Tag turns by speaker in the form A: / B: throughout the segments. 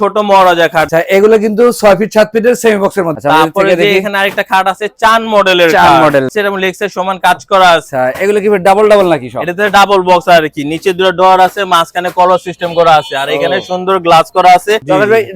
A: ছোট মহারাজা খাট।
B: আচ্ছা এগুলো কিন্তু ছয় ফিট সাত ফিটের সেমি বক্সের মধ্যে।
A: তারপরে। এখানে আরেকটা খাট আছে চান মডেলের
B: চান model।
A: সেরকম লেক্সের সমান কাজ করা আছে।
B: আচ্ছা এগুলো কি ডাবল ডাবল নাকি সব?
A: এটাতে ডাবল বক্স আর কি। নিচে দুটো ডোর আছে মাঝখানে কলর সিস্টেম করা আছে। আর এখানে সুন্দর গ্লাস করা আছে।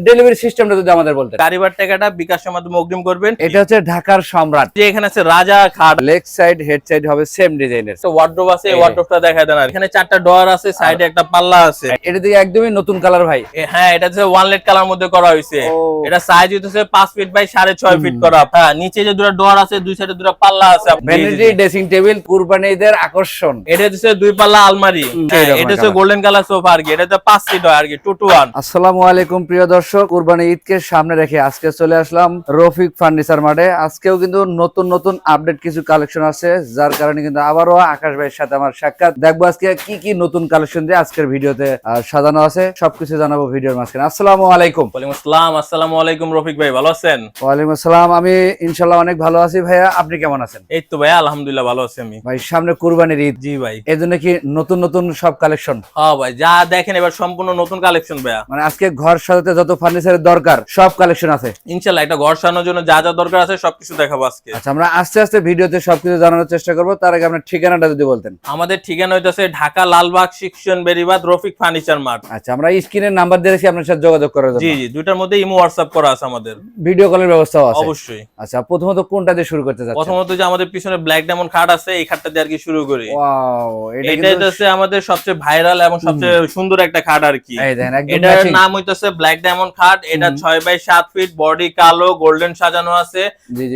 B: ডেলিভারি সিস্টেমটা যদি আমাদের বলতে
A: গাড়িবার টাকাটা বিকাশের মাধ্যমে অগ্রিম করবেন।
B: এটা হচ্ছে ঢাকার সম্রাট।
A: যে এখানে আছে রাজা খাট।
B: লেগ সাইড হেড সাইড হবে সেম ডিজাইনের
A: ওয়ার্ড্রোব আছে। ওয়ার্ড্রোবটা দেখা দেন আর এখানে চারটা ডোর আছে সাইডে একটা পাল্লা আছে।
B: এটা দিকে একদমই নতুন কালার ভাই।
A: হ্যাঁ এটা হচ্ছে ওয়ান লেট কালার মধ্যে করা হয়েছে এটা সাইজ হইতেছে পাঁচ ফিট বাই সাড়ে ছয় ফিট করা। হ্যাঁ নিচে যে দুটো ডোর আছে দুই সাইডে দুটো পাল্লা আছে
B: ভ্যানিটি ড্রেসিং টেবিল কুরবানিদের আকর্ষণ।
A: এটা হচ্ছে দুই পাল্লা আলমারি। হ্যাঁ, এটা হচ্ছে গোল্ডেন কালার সোফা আর কি। এটা পাঁচ সিট হয় আর কি টু টু ওয়ান
B: আসসালামু আলাইকুম প্রিয় দর্শক। কুরবানি ঈদকে সামনে রেখে আজকে চলে আসলাম রফিক ফার্নিচার মার্টে আজকেও কিন্তু নতুন নতুন আপডেট কিছু কালেকশন আছে যার কারণে কিন্তু আবারও আকাশ ভাইয়ের সাথে আমার সাক্ষাৎ। দেখব আজকে কি কি নতুন কালেকশন দিয়ে আজকের ভিডিওতে সাজানো আছে। সবকিছু জানাব ভিডিওর মাঝখানে। আসসালামু আলাইকুম।
A: ওয়ালাইকুম আসসালাম। আসসালামু আলাইকুম রফিক ভাই ভালো আছেন?
B: ওয়ালাইকুম আসসালাম। আমি ইনশাল্লাহ অনেক ভালো আছি ভাইয়া। আপনি কেমন আছেন?
A: এই তো ভাই আলহামদুলিল্লাহ ভালো আছি আমি।
B: ভাই সামনে কুরবানির ঈদ।
A: জি ভাই।
B: এই জন্য কি নতুন নতুন সব কালেকশন
A: হ্যাঁ ভাই যা দেখেন এবার সম্পূর্ণ নতুন কালেকশন ভাইয়া।
B: মানে আজকে ঘর সাজাতে যত ফার্নিচারের দরকার সব কালেকশন আছে।
A: ইনশাল্লাহ একটা ঘর সাজানোর জন্য যা যা দরকার আছে সবকিছু দেখাবো আজকে।
B: আচ্ছা আমরা আস্তে আস্তে ভিডিওতে সবকিছু জানানোর চেষ্টা করব। তার আগে আপনার ঠিকানাটা যদি বলতেন।
A: আমাদের ঠিকানা হইতেছে ঢাকা লালবাগ শিক্ষণ বেরিবাদ রফিক ফার্নিচার মার্ট।
B: আচ্ছা আমরা স্ক্রিনের নাম্বার দিয়ে রেখেছি আপনার সাথে যোগাযোগ করার জন্য?
A: জি জি দুইটার মধ্যে ইমো হোয়াটসঅ্যাপ করা আছে আমাদের।
B: ভিডিও কলের ব্যবস্থাও আছে?
A: অবশ্যই।
B: আচ্ছা প্রথমত কোনটা দিয়ে শুরু করতে চাচ্ছেন?
A: প্রথমত যে আমাদের পিছনে ব্ল্যাক ডায়মন্ড খাট আছে এই খাটটা দিয়ে আর কি শুরু করি।
B: ওয়াও এটা কিন্তু
A: হচ্ছে আমাদের সবচেয়ে ভাইরাল এবং সবচেয়ে সুন্দর একটা খাট আর কি।
B: এই দেখেন একদম
A: এটার নাম হইতেছে ব্ল্যাক ডায়মন্ড খাট এটা
B: হুম।
A: ছয় বাই সাত ফিট বডি কালো গোল্ডেন সাজানো আছে।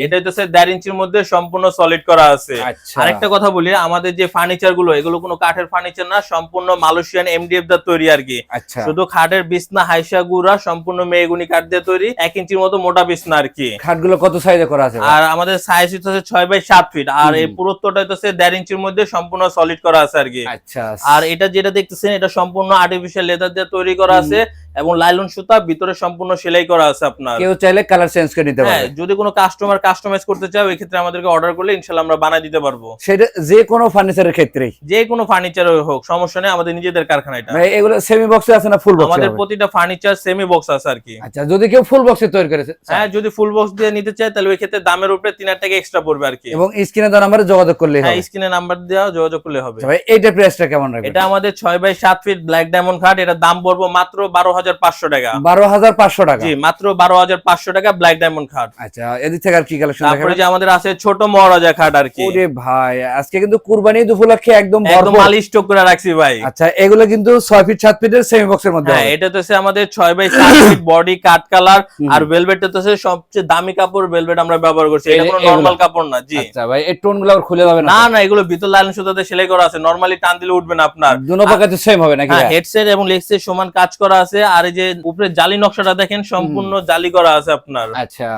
A: এটা হইতেছে দেড় ইঞ্চির মধ্যে সম্পূর্ণ সলিড করা আছে।
B: আচ্ছা।
A: আরেকটা কথা বলি আমাদের যে ফার্নিচারগুলো এগুলো কোনো কাঠের ফার্নিচার না সম্পূর্ণ মালয়েশিয়ান এমডিএফ দা তৈরি আর কি।
B: আচ্ছা।
A: শুধু খাটের বিছনা হাইসা গুড়া সম্পূর্ণ মেয়েগুনি কাঠ দিয়ে তৈরি এক ইঞ্চির মতো মোটা বিছনা আর কি।
B: খাটগুলো কত সাইজে করা আছে?
A: আর আমাদের সাইজ হচ্ছে ছয় বাই সাত ফিট আর এই
B: পুরোত্বটা
A: পুরুত্বটা হচ্ছে দেড় ইঞ্চির মধ্যে সম্পূর্ণ সলিড করা আছে আর কি।
B: আচ্ছা।
A: আর এটা যেটা দেখতেছেন এটা সম্পূর্ণ আর্টিফিশিয়াল লেদার দিয়ে তৈরি করা আছে। এবং লাইলন সুতা ভিতরে সম্পূর্ণ সেলাই করা আছে আপনার।
B: কেউ চাইলে কালার চেঞ্জ করে নিতে
A: হ্যাঁ
B: পারবে।
A: যদি কোনো কাস্টমার কাস্টমাইজ করতে চায় ওই ক্ষেত্রে আমাদেরকে অর্ডার করলে ইনশাল্লাহ আমরা বানাই দিতে পারব।
B: সেটা যে কোনো ফার্নিচারের ক্ষেত্রেই।
A: যে কোনো ফার্নিচার হোক সমস্যা নেই আমাদের নিজেদের কারখানা এটা
B: ভাই এগুলো সেমি বক্সে আছে না ফুল বক্সে
A: আমাদের প্রতিটা ফার্নিচার সেমি বক্স আছে আর কি।
B: আচ্ছা যদি কেউ ফুল বক্সে তৈরি করেছে
A: হ্যাঁ যদি ফুল বক্স দিয়ে নিতে চায় তাহলে ওই ক্ষেত্রে দামের উপরে তিন হাজার টাকা এক্সট্রা পড়বে আর কি।
B: এবং স্ক্রিনে দেওয়া নাম্বারে যোগাযোগ করলেই
A: হ্যাঁ
B: হবে।
A: স্ক্রিনে নাম্বার দেওয়া যোগাযোগ করলে হবে।
B: আচ্ছা ভাই এইটা প্রাইসটা কেমন রাখবেন?
A: এটা আমাদের ছয় বাই সাত ফিট ব্ল্যাক ডায়মন্ড খাট এটার দাম পড়ব মাত্র বারো হাজার পাঁচশো টাকা।
B: বারো হাজার পাঁচশো টাকা।
A: জি মাত্র বারো হাজার পাঁচশো টাকা ব্ল্যাক ডায়মন্ড খাট
B: আচ্ছা এদিক থেকে আর কি কালেকশন
A: তারপরে যে আমাদের আছে ছোট মহারাজা খাট আর কি।
B: ওরে ভাই আজকে কিন্তু কুরবানি উপলক্ষে একদম
A: একদম
B: ভরপুর।
A: স্টক করে রাখছি ভাই।
B: আচ্ছা এগুলো কিন্তু ছয় ফিট সাত ফিটের সেমি বক্সের মধ্যে
A: হ্যাঁ এটা তো আমাদের ছয় বাই সাত ফিট বডি কাট কালার আর ভেলভেটটা তো সবচেয়ে দামি কাপড় ভেলভেট আমরা ব্যবহার করছি। এটা কোনো
B: এগুলো?
A: কাপড় না জি।
B: আচ্ছা ভাই এই খুলে যাবে না?
A: না না এগুলো ভিতর লাইন সুতাতে সেলাই করা আছে। নরমালি টান দিলে উঠবে না আপনার।
B: দুনো পাকাতে সেম হবে নাকি
A: হ্যাঁ হেডসেট এবং লেগসের সমান কাজ করা আছে। আর এই যে উপরে জালি নকশাটা দেখেন সম্পূর্ণ জালি করা আছে আপনার।
B: আচ্ছা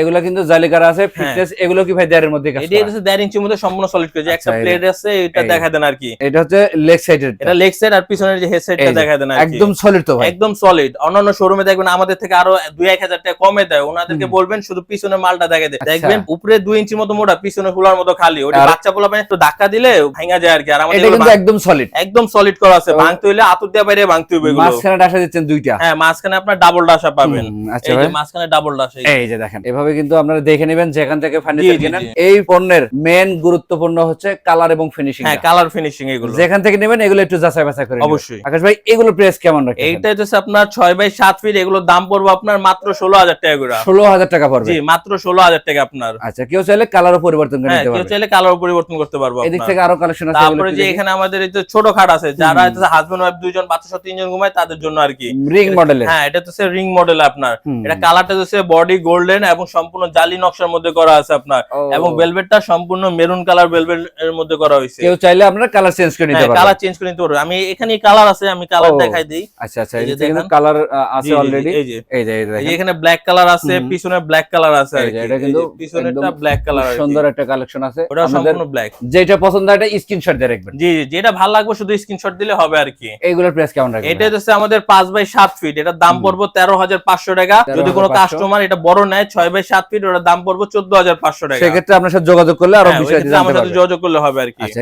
B: এগুলো কিন্তু জালিকার আছে ফিটনেস এগুলো কি ভাই দেড়ের মধ্যে কাজ
A: এটা হচ্ছে দেড় ইঞ্চির মধ্যে সম্পূর্ণ সলিড করে যে একটা
B: আচ্ছা,
A: প্লেট আছে এটা দেখা দেন আর কি।
B: এটা হচ্ছে লেগ সাইডের
A: এটা লেগ সাইড আর পিছনের যে হেডসেটটা
B: এই যে,
A: দেখা দেন আর কি।
B: একদম সলিড তো ভাই।
A: একদম সলিড অন্যান্য শোরুমে দেখবেন আমাদের থেকে আরও দুই এক হাজার টাকা কমে দেয়। ওনাদেরকে বলবেন শুধু পিছনের মালটা দেখে দেয়।
B: আচ্ছা।
A: দেখবেন উপরে দুই ইঞ্চির মতো মোটা পিছনে খোলার মতো খালি। ওটা বাচ্চা পোলা একটু ধাক্কা দিলে ভাঙা যায় আর কি। আর আমাদের
B: এটা কিন্তু একদম সলিড
A: একদম সলিড করা আছে। ভাঙতে হইলে আতুর দিয়ে বাইরে ভাঙতে হবে এগুলো।
B: মাঝখানে ডাসা দিচ্ছেন দুইটা।
A: হ্যাঁ মাঝখানে আপনার ডাবল ডাসা পাবেন।
B: আচ্ছা
A: এই যে মাঝখানে ডাবল ডাসা
B: এই যে। দেখেন এভাবে কিন্তু আপনারা দেখে নেবেন যেখান থেকে ফার্নিচার কেনেন। এই পণ্যের মেন গুরুত্বপূর্ণ হচ্ছে কালার এবং ফিনিশিং
A: হ্যাঁ কালার ফিনিশিং এগুলো।
B: যেখান থেকে নেবেন এগুলো একটু যাচাই বাছাই করে
A: অবশ্যই।
B: আকাশ ভাই এগুলো প্রাইস কেমন রাখেন
A: এইটা হচ্ছে আপনার ছয় বাই সাত ফিট এগুলোর দাম পড়বে আপনার মাত্র ষোলো হাজার টাকা করে।
B: ষোলো হাজার টাকা পড়বে।
A: জি মাত্র ষোলো হাজার টাকা আপনার।
B: আচ্ছা কেউ চাইলে কালারও পরিবর্তন করে
A: হ্যাঁ
B: নিতে
A: কেউ চাইলে কালার পরিবর্তন করতে পারব
B: এদিক থেকে আরও কালেকশন আছে
A: তারপরে যে এখানে আমাদের এই যে ছোট খাট আছে যারা হাজবেন্ড ওয়াইফ দুইজন বাচ্চা সাথে তিনজন ঘুমায় তাদের জন্য আর কি।
B: রিং মডেলের
A: হ্যাঁ এটা তো রিং মডেল আপনার। এটা কালারটা হচ্ছে বডি গোল্ডেন এবং সম্পূর্ণ জালি নকশার মধ্যে করা আছে আপনার। এবং ভেলভেটটা সম্পূর্ণ মেরুন কালার ভেলভেট এর মধ্যে করা হয়েছে।
B: কেউ চাইলে আপনারা কালার চেঞ্জ করে নিতে পারবেন।
A: কালার চেঞ্জ করে নিতে আমি এখানে কালার আছে আমি কালার দেখাই দিই।
B: আচ্ছা আচ্ছা
A: এই যে।
B: কালার আছে অলরেডি
A: এই যে।
B: এই যে।
A: এখানে ব্ল্যাক কালার আছে পিছনে ব্ল্যাক কালার আছে
B: এই যে এটা কিন্তু
A: পিছনেরটা ব্ল্যাক কালার
B: সুন্দর একটা কালেকশন আছে।
A: ওটা সম্পূর্ণ ব্ল্যাক
B: যেটা পছন্দ হয় এটা স্ক্রিনশট দিয়ে রাখবেন।
A: জি জি যেটা ভালো লাগবে শুধু স্ক্রিনশট দিলে হবে আর কি।
B: এইগুলোর প্রাইস কেমন রাখবেন?
A: এটা হচ্ছে আমাদের পাঁচ বাই সাত ফিট এটার দাম পড়ব তেরো হাজার পাঁচশো টাকা। যদি কোনো কাস্টমার এটা বড় নেয় ছয় বাই সাত ফিট ওটার দাম পড়ব চোদ্দ হাজার পাঁচশো টাকা।
B: সেক্ষেত্রে আপনার সাথে যোগাযোগ করলে আরও
A: হ্যাঁ, আমার সাথে যোগাযোগ করলে হবে আর কি।
B: আচ্ছা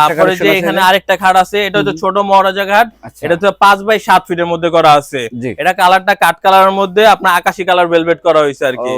A: তারপরে যে এখানে আরেকটা খাট আছে এটা হচ্ছে ছোট মহারাজা ঘাট
B: আচ্ছা।
A: এটা হচ্ছে পাঁচ বাই সাত ফিটের মধ্যে করা আছে। এটা কালারটা কাট কালারের মধ্যে আপনার আকাশি কালার ভেলভেট করা হয়েছে আর কি।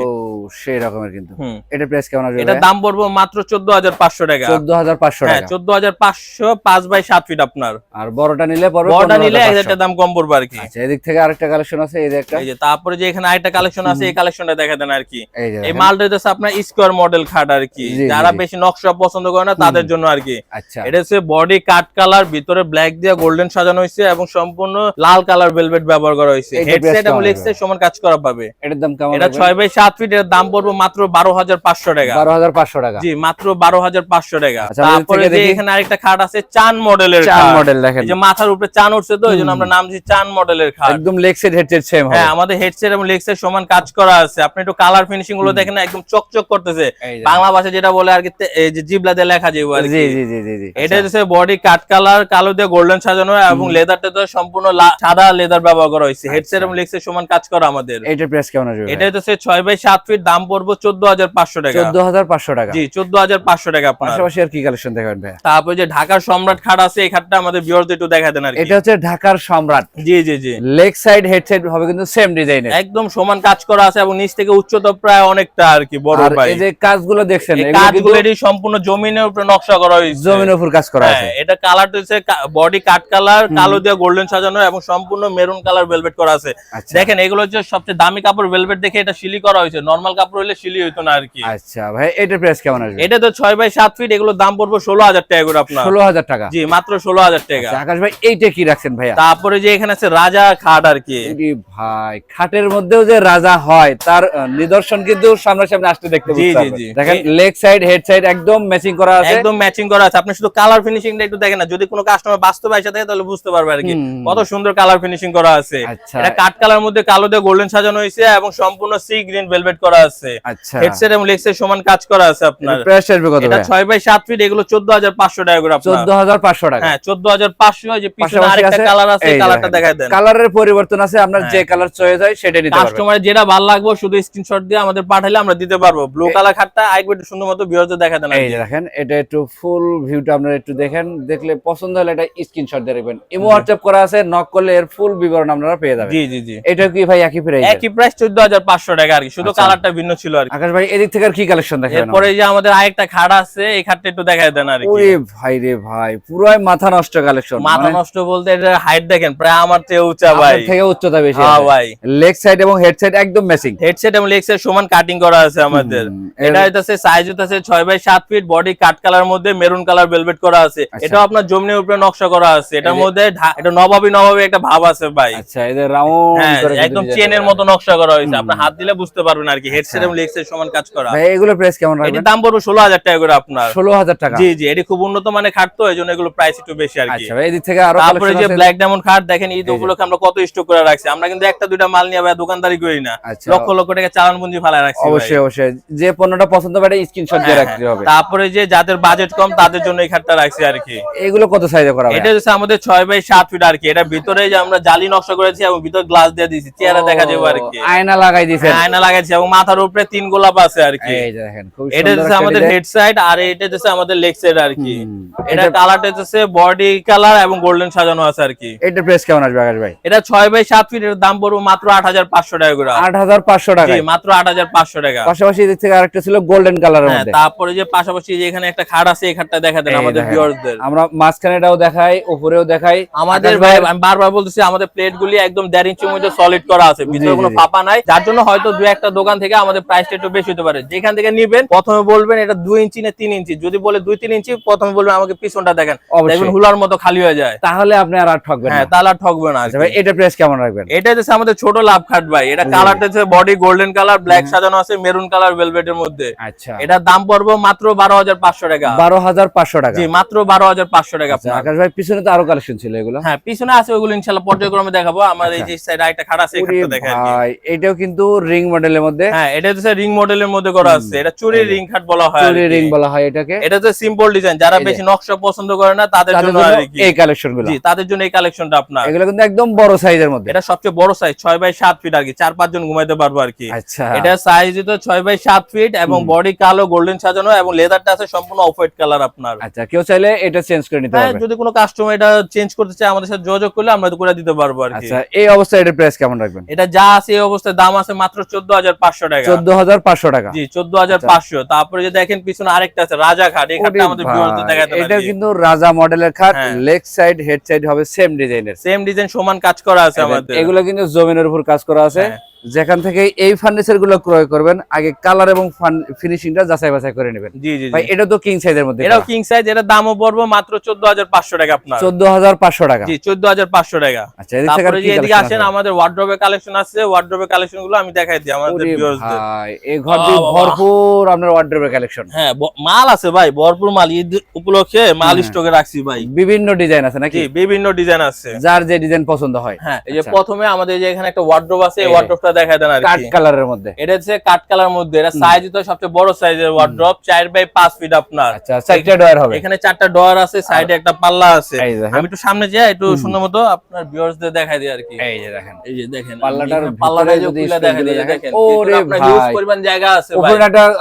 B: সেই রকমের কিন্তু। এটা প্রাইস কেমন আসবে
A: এটার দাম পড়ব মাত্র চোদ্দ হাজার পাঁচশো টাকা।
B: চোদ্দ হাজার পাঁচশো
A: হ্যাঁ
B: টাকা।
A: চোদ্দ হাজার পাঁচশো পাঁচ বাই সাত ফিট আপনার।
B: আর বড়টা নিলে পড়বে
A: বড়টা নিলে এক
B: 15,500
A: হাজার দাম কম পড়বে আর কি।
B: আচ্ছা এদিক থেকে আরেকটা কালেকশন আছে এই যে একটা।
A: এই যে তারপরে যে এখানে আরেকটা কালেকশন আছে এই কালেকশনটা দেখা দেন আর কি।
B: এই।
A: মালটা হচ্ছে আপনার স্কোয়ার মডেল খাট আর কি। যারা বেশি নকশা পছন্দ করে না তাদের জন্য আর কি।
B: আচ্ছা।
A: এটা হচ্ছে বডি কাট কালার ভিতরে ব্ল্যাক দিয়ে গোল্ডেন সাজানো হয়েছে এবং সম্পূর্ণ লাল কালার ভেলভেট ব্যবহার করা হয়েছে হেডসেট এবং লেগসেট সমান কাজ করা পাবে।
B: এটার দাম কেমন
A: এটা ছয় বাই সাত ফিট এর দাম পড়বে মাত্র বারো হাজার পাঁচশো টাকা।
B: বারো হাজার পাঁচশো টাকা।
A: জি মাত্র বারো হাজার পাঁচশো টাকা।
B: আচ্ছা,
A: তারপরে যে এখানে আরেকটা খাট আছে চান মডেলের খাট।
B: মডেল দেখেন।
A: এই যে মাথার উপরে চান উঠছে তো এই জন্য আমরা নাম দিচ্ছি চান মডেলের খাট।
B: একদম লেগ সেট হেডসেট সেম
A: হ্যাঁ আমাদের হেডসেট এবং লেগসের সমান কাজ করা আছে। আপনি একটু কালার ফিনিশিংগুলো দেখেন না একদম চকচক করতেছে। বাংলা ভাষা যেটা বলে আর কি এই যে জিবলা দিয়ে লেখা আর
B: জি জি জি জি জি।
A: এটা
B: আচ্ছা।
A: হচ্ছে বডি কাট কালার কালো দিয়ে গোল্ডেন সাজানো এবং লেদারটা তো সম্পূর্ণ সাদা লেদার ব্যবহার করা হয়েছে। হেডসেট এবং লেগসের সমান কাজ করা আমাদের।
B: প্রাইস কেমন আসবে
A: এটা হচ্ছে ছয় বাই সাত ফিট দাম পড়ব চোদ্দ হাজার পাঁচশো টাকা।
B: চোদ্দ হাজার পাঁচশো টাকা।
A: জি চোদ্দ হাজার পাঁচশো টাকা আপনার।
B: পাশাপাশি আর কি কালেকশন দেখাবেন ভাই
A: তারপর যে ঢাকার সম্রাট খাট আছে এই খাটটা আমাদের বিয়রদের একটু দেখা দেন আর কি।
B: এটা হচ্ছে ঢাকার সম্রাট।
A: জি জি জি।
B: লেগ সাইড হেডসেট হবে কিন্তু সেম ডিজাইনের
A: একদম সমান কাজ করা আছে এবং নিচ থেকে উচ্চতা প্রায় অনেকটা আর কি বড় ভাই।
B: এই যে কাজগুলো দেখছেন
A: এই
B: এগুলো কিন্তু
A: সম্পূর্ণ জমিনের উপরে নকশা করা হয়েছে।
B: জমিনের উপর কাজ করা আছে।
A: হ্যাঁ, এটা কালার হচ্ছে বডি কাট কালার কালো দিয়ে গোল্ডেন সাজানো এবং সম্পূর্ণ মেরুন কালার ভেলভেট করা আছে।
B: আচ্ছা।
A: দেখেন এগুলো হচ্ছে সবচেয়ে দামি কাপড় ভেলভেট দেখে এটা শিলি করা হয়েছে। নর্মাল কাপড় হলে শিলি হইতো না আর কি।
B: আচ্ছা ভাই এটার প্রাইস কেমন আসবে?
A: এটা তো ছয় বাই সাত ফিট এগুলোর দাম পড়ব ষোলো হাজার টাকা করে আপনার।
B: ষোলো হাজার টাকা?
A: জি মাত্র ষোলো হাজার টাকা।
B: আচ্ছা, আকাশ ভাই এইটা কি রাখছেন ভাইয়া?
A: তারপরে যে এখানে আছে রাজা খাট আর কি।
B: ভাই খাটের মধ্যেও যে রাজা হয় তার নিদর্শন কিন্তু সামনাসামনি আসতে দেখতে
A: জি, জি, জি।
B: দেখেন লেগ সাইড হেড সাইড একদম ম্যাচিং করা আছে।
A: একদম ম্যাচিং করা আছে। আপনি শুধু কালার ফিনিশিংটা একটু দেখেন না যদি কোনো কাস্টমার বাস্তবে এসে থাকে তাহলে বুঝতে পারবে আর কি। কত সুন্দর কালার ফিনিশিং করা আছে।
B: আচ্ছা।
A: এটা কাট কালার মধ্যে কালো দিয়ে গোল্ডেন সাজানো হয়েছে এবং সম্পূর্ণ সি গ্রিন ভেলভেট করা আছে।
B: আচ্ছা।
A: হেডসেট এবং লেগ সাইড সমান কাজ করা আছে আপনার।
B: প্রাইস আসবে কত
A: এটা
B: ভাইয়া
A: ছয় বাই সাত ফিট এগুলো চোদ্দ হাজার পাঁচশো টাকা করে আপনার।
B: চোদ্দ হাজার পাঁচশো টাকা।
A: হ্যাঁ চোদ্দ হাজার পাঁচশো যে পিছনে আরেকটা কালার আছে কালারটা। দেখাই দেন।
B: কালারের পরিবর্তন আছে আপনার যে
A: হ্যাঁ।
B: কালার চয়েস হয় সেটা নিতে পারবেন।
A: কাস্টমার যেটা ভালো লাগবে শুধু স্ক্রিনশট দিয়ে আমাদের পাঠালে আমরা দিতে পারব। ব্লু কালার খাটটা আরেকবার একটু সুন্দর মতো বিরতে দেখা দেন
B: এই দেখেন এটা একটু ফুল ভিউটা আপনারা একটু দেখেন। দেখলে পছন্দ হলে এটা স্ক্রিনশট দিয়ে রাখবেন। ইমো হোয়াটসঅ্যাপ করা আছে নক করলে এর ফুল বিবরণ আপনারা পেয়ে যাবেন।
A: জি জি জি।
B: এটা কি ভাই একই প্রাইস
A: একই প্রাইস চোদ্দ হাজার পাঁচশো টাকা আর কি। শুধু
B: আচ্ছা।
A: কালারটা ভিন্ন ছিল আর কি।
B: আকাশ ভাই এদিক থেকে আর কি কালেকশন দেখাবেন
A: এরপরে যে আমাদের আরেকটা খাট আছে এই খাটটা একটু দেখাই দেন আর কি।
B: ওরে ভাই রে ভাই পুরাই মাথা নষ্ট কালেকশন
A: মাথা নষ্ট বলতে এটা হাইট দেখেন প্রায় আমার চেয়ে উঁচা ভাই।
B: থেকে উচ্চতা বেশি
A: হ্যাঁ ভাই।
B: লেগ সাইড এবং হেড সাইড একদম ম্যাচিং
A: হেডসেট এবং লেগস এর সমান কাটিং করা আছে আমাদের। এটা হইতাছে সাইজ হইতাছে ছয় বাই সাত ফিট বডি কাট কালার মধ্যে মেরুন কালার ভেলভেট করা আছে।
B: আচ্ছা।
A: এটাও আপনার উপরে নকশা করা আছে। এটার মধ্যে এটা নবাবী নবাবী একটা ভাব আছে ভাই।
B: আচ্ছা রাউন্ড
A: হ্যাঁ
B: করে
A: একদম চেনের মতো নকশা করা হয়েছে।
B: হুম।
A: আপনার হাত দিলে বুঝতে পারবেন আর কি। হেডসেট
B: আচ্ছা।
A: এবং লেগস এর সমান কাজ করা।
B: ভাই এগুলো প্রাইস কেমন রাখবেন?
A: এটির দাম পড়বে ষোলো হাজার টাকা করে আপনার।
B: ষোলো হাজার টাকা।
A: জি জি এটি খুব উন্নত মানের খাট তো এই জন্য এগুলো প্রাইস একটু বেশি আর কি।
B: আচ্ছা ভাই এদিক থেকে আরও
A: তারপরে যে ব্ল্যাক ডায়মন্ড খাট দেখেন ঈদ। উপলক্ষে আমরা কত স্টক করে রাখছি? আমরা কিন্তু একটা দুইটা মাল নিয়ে ভাই দোকানদারি করি না।
B: আচ্ছা।
A: লক্ষ লক্ষ টাকা চালান পুঁজি ফালা রাখছি
B: অবশ্যই অবশ্যই। যে পণ্যটা পছন্দ হবে স্ক্রিনশট দিয়ে
A: হ্যাঁ,
B: রাখতে হবে।
A: তারপরে যে যাদের বাজেট কম তাদের জন্য এই খাটটা রাখছি আর কি।
B: এগুলো কত সাইজে করা
A: এটা হচ্ছে আমাদের ছয় বাই সাত ফিট আর কি। এটা ভিতরে যে আমরা জালি নকশা করেছি এবং ভিতরে গ্লাস দিয়ে দিয়েছি। চেহারা দেখা যাবে আর কি।
B: আয়না লাগাই দিয়েছেন।
A: হ্যাঁ, আয়না লাগাইছি এবং মাথার উপরে তিন গোলাপ আছে আর কি।
B: এই দেখেন খুব
A: এটা
B: সুন্দর
A: হচ্ছে আমাদের হেড সাইড আর এটা হচ্ছে আমাদের লেগ সাইড আর কি। এটা কালারটা হচ্ছে বডি কালার এবং গোল্ডেন সাজানো আছে আর কি।
B: এটা প্রাইস কেমন আসবে আকাশ ভাই?
A: এটা ছয় বাই সাত ফিট এর দাম পড়ব মাত্র আট হাজার পাঁচশো টাকা করে।
B: আট হাজার পাঁচশো টাকা
A: মাত্র আট হাজার পাঁচশো টাকা।
B: পাশাপাশি থেকে আরেকটা ছিল গোল্ডেন কালারের
A: হ্যাঁ তারপরে যে পাশাপাশি যে এখানে একটা খাট আছে এই খাটটা দেখা দেন আমাদের। ভিউয়ারদের
B: আমরা মাঝখানেটাও দেখাই উপরেও দেখাই।
A: আমাদের ভাই আমি বারবার বলতেছি আমাদের প্লেট গুলি একদম দেড় ইঞ্চির মধ্যে সলিড করা আছে ভিতরে কোনো। ফাঁপা নাই। যার জন্য হয়তো দু একটা দোকান থেকে আমাদের প্রাইসটা একটু বেশি হতে পারে। যেখান থেকে নিবেন প্রথমে বলবেন এটা দুই ইঞ্চি না তিন ইঞ্চি যদি বলে দুই তিন ইঞ্চি প্রথমে বলবেন আমাকে পিছনটা দেখেন। দেখবেন হুলার মতো খালি হয়ে যায়।
B: তাহলে আপনি আর ঠকবেন
A: হ্যাঁ তাহলে আর ঠকবে না
B: আচ্ছা এটা প্রাইস কেমন রাখবেন?
A: এটা হচ্ছে আমাদের ছোট লাভ খাট ভাই। এটা কালারটা হচ্ছে বডি গোল্ডেন কালার ব্ল্যাক সাজানো আছে মেরুন কালার ভেলভেটের মধ্যে।
B: আচ্ছা।
A: এটার দাম পড়ব মাত্র বারো হাজার পাঁচশো টাকা।
B: বারো হাজার পাঁচশো টাকা।
A: জি মাত্র বারো হাজার পাঁচশো টাকা
B: আচ্ছা,
A: আপনার।
B: আকাশ ভাই পিছনে তো আরও কালেকশন ছিল এগুলো।
A: হ্যাঁ পিছনে আছে ওগুলো ইনশাল্লাহ পর্যায়ক্রমে দেখাবো। আমার এই যে সাইড আরেকটা খাট আছে এই
B: ওরে
A: খাটটা দেখে আর কি।
B: ভাই এটাও কিন্তু রিং মডেলের মধ্যে।
A: হ্যাঁ এটা হচ্ছে রিং মডেলের মধ্যে করা আছে। এটা চুরি রিং খাট বলা হয়
B: চুরি রিং বলা হয় এটাকে।
A: এটা হচ্ছে সিম্পল ডিজাইন যারা বেশি নকশা পছন্দ করে না তাদের জন্য
B: এই কালেকশনগুলো।
A: জি তাদের জন্য এই কালেকশনটা আপনার।
B: এগুলো কিন্তু একদম বড় সাইজের মধ্যে।
A: এটা সবচেয়ে বড় সাইজ ছয় বাই সাত ফিট আর কি চার পাঁচ জন ঘুমাইতে পারব আর কি
B: আচ্ছা।
A: এটা সাইজ তো ছয় বাই সাত ফিট এবং বডি কালো গোল্ডেন সাজানো এবং লেদারটা আছে সম্পূর্ণ অফ হোয়াইট কালার আপনার।
B: আচ্ছা কেউ চাইলে এটা চেঞ্জ করে নিতে
A: হ্যাঁ
B: পারবে।
A: যদি কোনো কাস্টমার এটা চেঞ্জ করতে চায় আমাদের সাথে যোগাযোগ করলে আমরা করে দিতে পারব আর কি
B: আচ্ছা এই অবস্থায় এটার প্রাইস কেমন রাখবেন?
A: এটা যা আছে এই অবস্থায় দাম আছে মাত্র চোদ্দ হাজার পাঁচশো টাকা।
B: চোদ্দ হাজার পাঁচশো টাকা।
A: জি চোদ্দ হাজার পাঁচশো। তারপরে যে দেখেন পিছনে আরেকটা আছে রাজা খাট এই খাটটা আমাদের ভিউয়ারদের দেখাতে
B: এটা কিন্তু রাজা মডেলের খাট। লেগ সাইড হেড সাইড হবে সেম ডিজাইনের
A: সেম ডিজাইন সমান কাজ করা আছে আমাদের
B: এগুলো কিন্তু জমিনের উপর কাজ করা আছে
A: হ্যাঁ।
B: যেখান থেকে এই ফার্নিচারগুলো ক্রয় করবেন আগে কালার এবং ফিনিশিংটা যাচাই বাছাই করে নেবেন।
A: জি জি
B: ভাই এটা তো কিং সাইজের মধ্যে
A: এটাও কিং সাইজ এটা দামও পড়ব মাত্র চোদ্দ হাজার পাঁচশো টাকা আপনার।
B: চোদ্দ হাজার পাঁচশো টাকা।
A: জি চোদ্দ হাজার পাঁচশো টাকা।
B: আচ্ছা
A: তারপরে যে এদিকে আসেন আমাদের ওয়ার্ড্রোবে কালেকশন আছে ওয়ার্ড্রোবে কালেকশনগুলো আমি দেখাই দিই আমাদের
B: এই ঘর দিয়ে ভরপুর আপনার ওয়ার্ড্রোবের কালেকশন
A: হ্যাঁ মাল আছে ভাই ভরপুর মাল ঈদ উপলক্ষে মাল
B: হ্যাঁ।
A: স্টকে রাখছি ভাই।
B: বিভিন্ন ডিজাইন আছে নাকি?
A: বিভিন্ন ডিজাইন আছে।
B: যার যে ডিজাইন পছন্দ হয়।
A: হ্যাঁ এই যে
B: আচ্ছা।
A: প্রথমে আমাদের যে এখানে একটা ওয়ার্ড্রোব আছে এই
B: এই।
A: দেখাই দেন আর
B: কাঠ
A: কি
B: কালারের মধ্যে।
A: এটা হচ্ছে কাঠ কালার মধ্যে। এটা সাইজ তো সবচেয়ে বড় সাইজের ওয়ার্ড্রপ চার বাই পাঁচ ফিট আপনার।
B: আচ্ছা চারটা ডয়ার হবে।
A: এখানে চারটা ডয়ার আছে সাইডে একটা পাল্লা আছে। আমি একটু সামনে যাই একটু সুন্দর মতো আপনার ভিউয়ার্সদের দেখাই দিই আর কি।
B: এই যে দেখেন।
A: এই যে দেখেন
B: পাল্লাটার
A: পাল্লাটা যে খুলে দেখাই দিই,
B: দেখেন,
A: আপনার
B: ভাই।
A: জায়গা আছে ভাই।